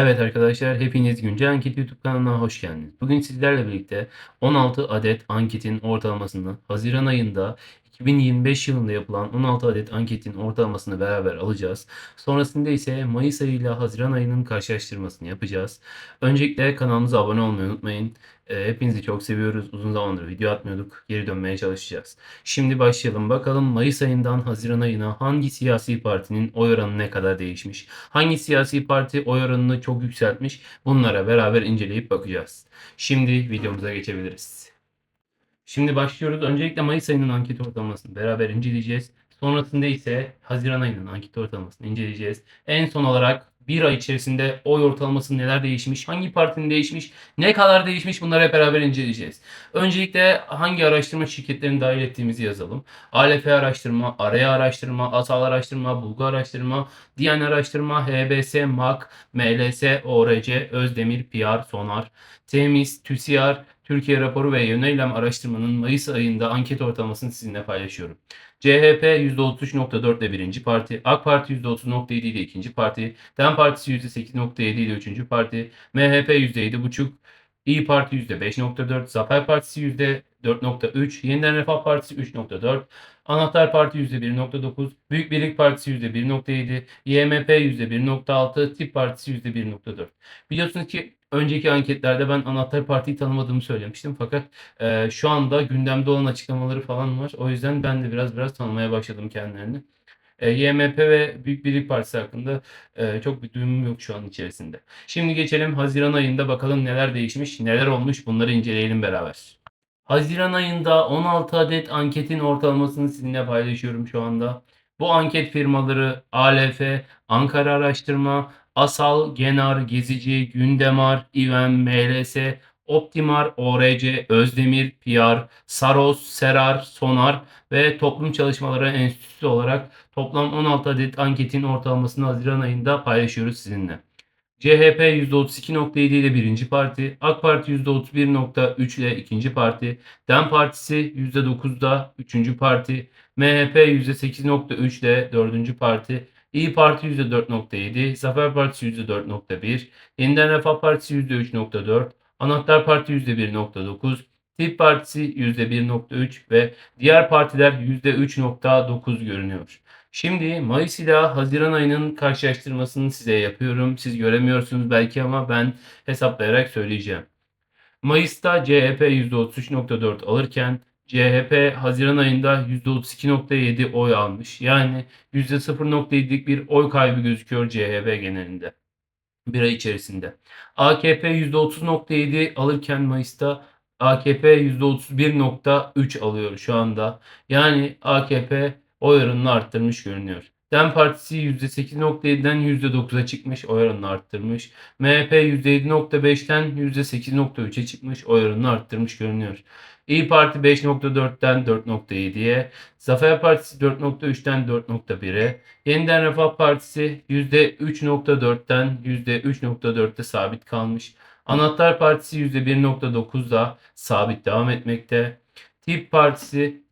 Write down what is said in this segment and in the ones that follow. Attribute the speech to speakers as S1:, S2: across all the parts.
S1: Evet arkadaşlar, hepiniz Güncel Anket YouTube kanalına hoş geldiniz. Bugün sizlerle birlikte 16 adet anketin ortalamasını Haziran ayında 2025 yılında yapılan 16 adet anketin ortalamasını beraber alacağız. Sonrasında ise Mayıs ayıyla Haziran ayının karşılaştırmasını yapacağız. Öncelikle kanalımıza abone olmayı unutmayın. Ee, Hepinizi çok seviyoruz. Uzun zamandır video atmıyorduk. Geri dönmeye çalışacağız. Şimdi başlayalım. Bakalım Mayıs ayından Haziran ayına hangi siyasi partinin oy oranı ne kadar değişmiş? Hangi siyasi parti oy oranını çok yükseltmiş? Bunlara beraber inceleyip bakacağız. Şimdi videomuza geçebiliriz. Şimdi başlıyoruz. Öncelikle Mayıs ayının anket ortalamasını beraber inceleyeceğiz. Sonrasında ise Haziran ayının anket ortalamasını inceleyeceğiz. En son olarak bir ay içerisinde oy ortalaması neler değişmiş, hangi partinin değişmiş, ne kadar değişmiş bunları hep beraber inceleyeceğiz. Öncelikle hangi araştırma şirketlerini dahil ettiğimizi yazalım. ALF araştırma, Araya araştırma, ASAL araştırma, Bulgu araştırma, Diyan araştırma, HBS, MAK, MLS, ORC, Özdemir, PR, Sonar, Temiz, TÜSİAR, Türkiye raporu ve yöneylem araştırmanın Mayıs ayında anket ortalamasını sizinle paylaşıyorum. CHP %33.4 ile birinci parti, AK Parti %30.7 ile ikinci parti, DEM Partisi %8.7 ile üçüncü parti, MHP %7.5, İyi Parti %5.4, Zafer Partisi %4.3, Yeniden Refah Partisi 3.4, Anahtar Parti %1.9, Büyük Birlik Partisi %1.7, YMP %1.6, Tip Partisi %1.4. Biliyorsunuz ki önceki anketlerde ben Anahtar Parti'yi tanımadığımı söylemiştim. Fakat e, şu anda gündemde olan açıklamaları falan var. O yüzden ben de biraz biraz tanımaya başladım kendilerini. E, YMP ve Büyük Birlik Partisi hakkında e, çok bir duyumum yok şu an içerisinde. Şimdi geçelim Haziran ayında bakalım neler değişmiş, neler olmuş bunları inceleyelim beraber. Haziran ayında 16 adet anketin ortalamasını sizinle paylaşıyorum şu anda. Bu anket firmaları ALF, Ankara Araştırma, Asal, Genar, Gezici, Gündemar, İVEM, MLS, Optimar, ORC, Özdemir, PR, Saros, Serar, Sonar ve Toplum Çalışmaları Enstitüsü olarak toplam 16 adet anketin ortalamasını Haziran ayında paylaşıyoruz sizinle. CHP %32.7 ile birinci parti, AK Parti %31.3 ile ikinci parti, DEM Partisi %9'da üçüncü parti, MHP %8.3 ile dördüncü parti, İyi Parti %4.7, Zafer Partisi %4.1, Yeniden Refah Partisi %3.4, Anahtar Parti %1.9, Tip Partisi %1.3 ve diğer partiler %3.9 görünüyor. Şimdi Mayıs ile Haziran ayının karşılaştırmasını size yapıyorum. Siz göremiyorsunuz belki ama ben hesaplayarak söyleyeceğim. Mayıs'ta CHP %33.4 alırken CHP Haziran ayında %32.7 oy almış. Yani %0.7'lik bir oy kaybı gözüküyor CHP genelinde. Bir ay içerisinde. AKP %30.7 alırken Mayıs'ta AKP %31.3 alıyor şu anda. Yani AKP oy oranını arttırmış görünüyor. DEM Partisi %8.7'den %9'a çıkmış, oy oranını arttırmış. MHP %7.5'ten %8.3'e çıkmış, oy oranını arttırmış görünüyor. İyi Parti 5.4'ten 4.7'ye, Zafer Partisi 4.3'ten 4.1'e, Yeniden Refah Partisi %3.4'ten %3.4'te sabit kalmış. Anahtar Partisi %1.9'da sabit devam etmekte. Tip Partisi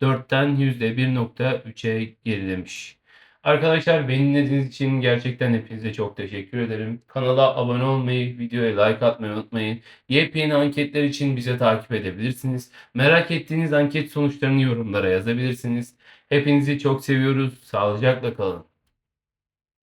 S1: %1.4'ten %1.3'e gerilemiş. Arkadaşlar beni dinlediğiniz için gerçekten hepinize çok teşekkür ederim. Kanala abone olmayı, videoya like atmayı unutmayın. Yepyeni anketler için bize takip edebilirsiniz. Merak ettiğiniz anket sonuçlarını yorumlara yazabilirsiniz. Hepinizi çok seviyoruz. Sağlıcakla kalın.